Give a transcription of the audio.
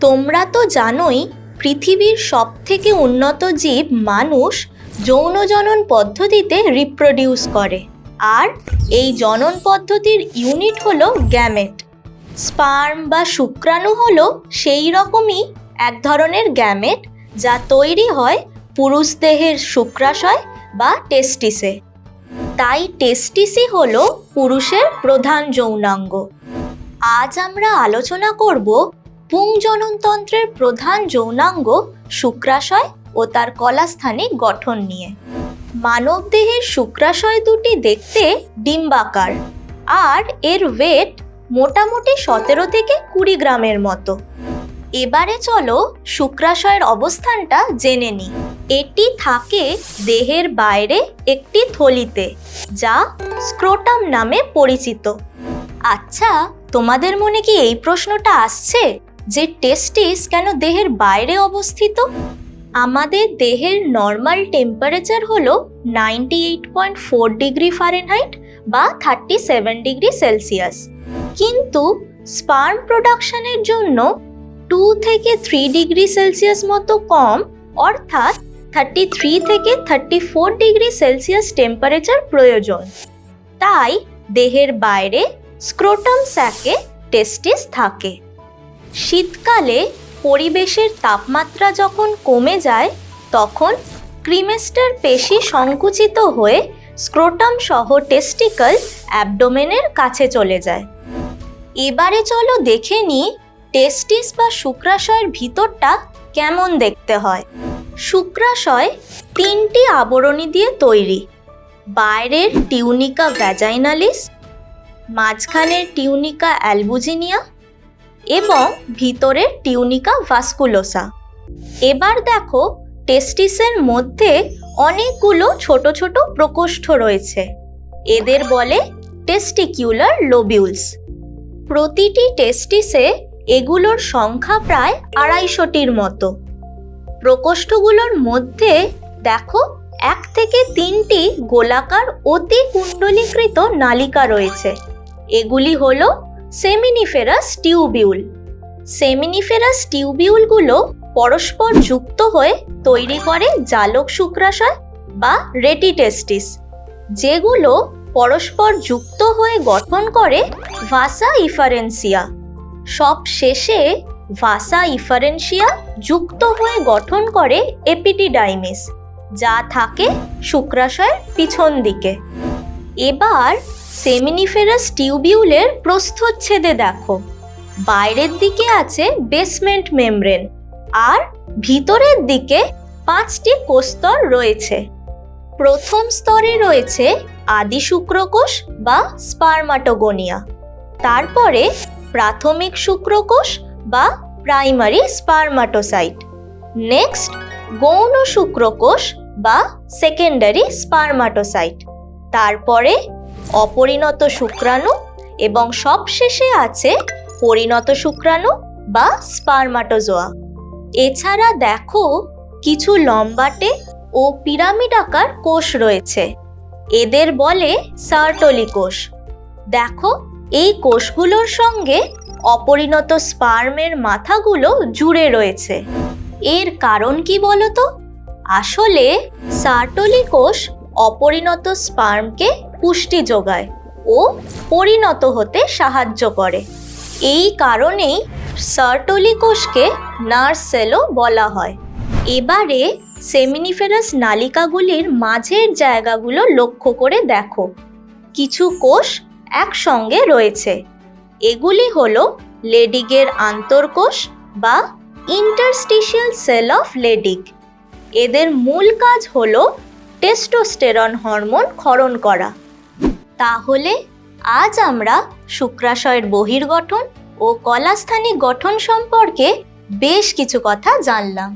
তোমরা তো জানোই, পৃথিবীর সবথেকে উন্নত জীব মানুষ যৌন জনন পদ্ধতিতে রিপ্রোডিউস করে। আর এই জনন পদ্ধতির ইউনিট হলো গ্যামেট স্পার্ম বা শুক্রাণু হলো সেই রকমই এক ধরনের গ্যামেট যা তৈরি হয় পুরুষ দেহের শুক্রাশয় বা টেস্টিসে তাই টেস্টিসই হলো পুরুষের প্রধান যৌনাঙ্গ। আজ আমরা আলোচনা করব পুংজননতন্ত্রের প্রধান যৌনাঙ্গ শুক্রাশয় ও তার কলাস্থানে গঠন নিয়ে। মানবদেহের শুক্রাশয় দুটি দেখতে ডিম্বাকার আর এর ওয়েট মোটামুটি সতেরো থেকে কুড়ি গ্রামের মতো। এবারে চলো শুক্রাশয়ের অবস্থানটা জেনে নিই এটি থাকে দেহের বাইরে একটি থলিতে, যা স্ক্রোটাম নামে পরিচিত। আচ্ছা তোমাদের মনে কি এই প্রশ্নটা আসছে? যে টেস্টিস কেন দেহের বাইরে অবস্থিত? আমাদের দেহের নর্মাল টেম্পারেচার হলো ninety eight point four degree Fahrenheit বা থার্টি সেভেন ডিগ্রি সেলসিয়াস কিন্তু স্পার্ম প্রোডাকশনের জন্য টু থেকে থ্রি ডিগ্রি সেলসিয়াস মতো কম, অর্থাৎ থার্টি থ্রি থেকে thirty four degree Celsius temperature প্রয়োজন। তাই দেহের বাইরে স্ক্রোটাম স্যাকে টেস্টিস থাকে। শীতকালে পরিবেশের তাপমাত্রা যখন কমে যায়, তখন ক্রিমেস্টার পেশি সংকুচিত হয়ে স্ক্রোটাম সহ টেস্টিকল অ্যাবডোমেনের কাছে চলে যায়। এবারে চলো দেখে নিই টেস্টিস বা শুক্রাশয়ের ভিতরটা কেমন দেখতে হয়। শুক্রাশয় তিনটি আবরণী দিয়ে তৈরি। বাইরের টিউনিকা ভ্যাজাইনালিস, মাঝখানের টিউনিকা অ্যালবুজিনিয়া এবং ভিতরের টিউনিকা ভাস্কুলোসা। এবার দেখো, টেস্টিসের মধ্যে অনেকগুলো ছোট ছোট প্রকোষ্ঠ রয়েছে। এদের বলে টেস্টিকিউলার লোবিউলস। প্রতিটি টেস্টিসে এগুলোর সংখ্যা প্রায় আড়াইশোটির মতো। প্রকোষ্ঠগুলোর মধ্যে দেখো, এক থেকে তিনটি গোলাকার অতি কুণ্ডলীকৃত নালিকা রয়েছে। এগুলি হলো সেমিনিফেরাস টিউবিউল। সেমিনিফেরাস টিউবিউলগুলো পরস্পর যুক্ত হয়ে তৈরি করে জালক শুক্রাশয় বা রেটিটেস্টিস, যেগুলো পরস্পর যুক্ত হয়ে গঠন করে ভাসা ইফারেন্সিয়া। সব শেষে ভাসা ইফারেন্সিয়া যুক্ত হয়ে গঠন করে এপিটিডাইমিস, যা থাকে শুক্রাশয়ের পিছন দিকে। এবার সেমিনিফেরাস টিউবিউলের প্রস্থচ্ছেদে দেখো। বাইরের দিকে আছে বেসমেন্ট মেমব্রেন, আর ভিতরের দিকে পাঁচটি কোস্তর রয়েছে। প্রথম স্তরে রয়েছে আদি শুক্রকোষ বা স্পারমাটোগোনিয়া। তারপরে প্রাথমিক শুক্রকোষ বা প্রাইমারি স্পারমাটোসাইট। নেক্সট, গৌণ শুক্রকোষ বা সেকেন্ডারি স্পারমাটোসাইট। তারপরে অপরিণত শুক্রাণু এবং সবশেষে আছে পরিণত শুক্রাণু বা স্পার্মাটোজোয়া এছাড়া দেখো কিছু লম্বাটে ও পিরামিড আকার কোষ রয়েছে। এদের বলে সার্টলি কোষ। দেখো এই কোষগুলোর সঙ্গে অপরিণত স্পার্মের মাথাগুলো জুড়ে রয়েছে। এর কারণ কি বলতো? আসলে সার্টলি কোষ অপরিণত স্পার্মকে পুষ্টি যোগায় ও পরিণত হতে সাহায্য করে। এই কারণেই সার্টলি কোষকে নার্স বলা হয়। এবারে সেমিনিফেরাস নালিকাগুলির মাঝের জায়গাগুলো লক্ষ্য করে দেখো। কিছু কোষ একসঙ্গে রয়েছে। এগুলি হল লেডিগের আন্তর্কোষ বা ইন্টারস্টিশিয়াল সেল অফ লেডিক এদের মূল কাজ হল টেস্টোস্টেরন হরমোন ক্ষরণ করা। তাহলে আজ আমরা শুক্রাশয়ের বহির্গঠন ও কলাস্থানিক গঠন সম্পর্কে বেশ কিছু কথা জানলাম।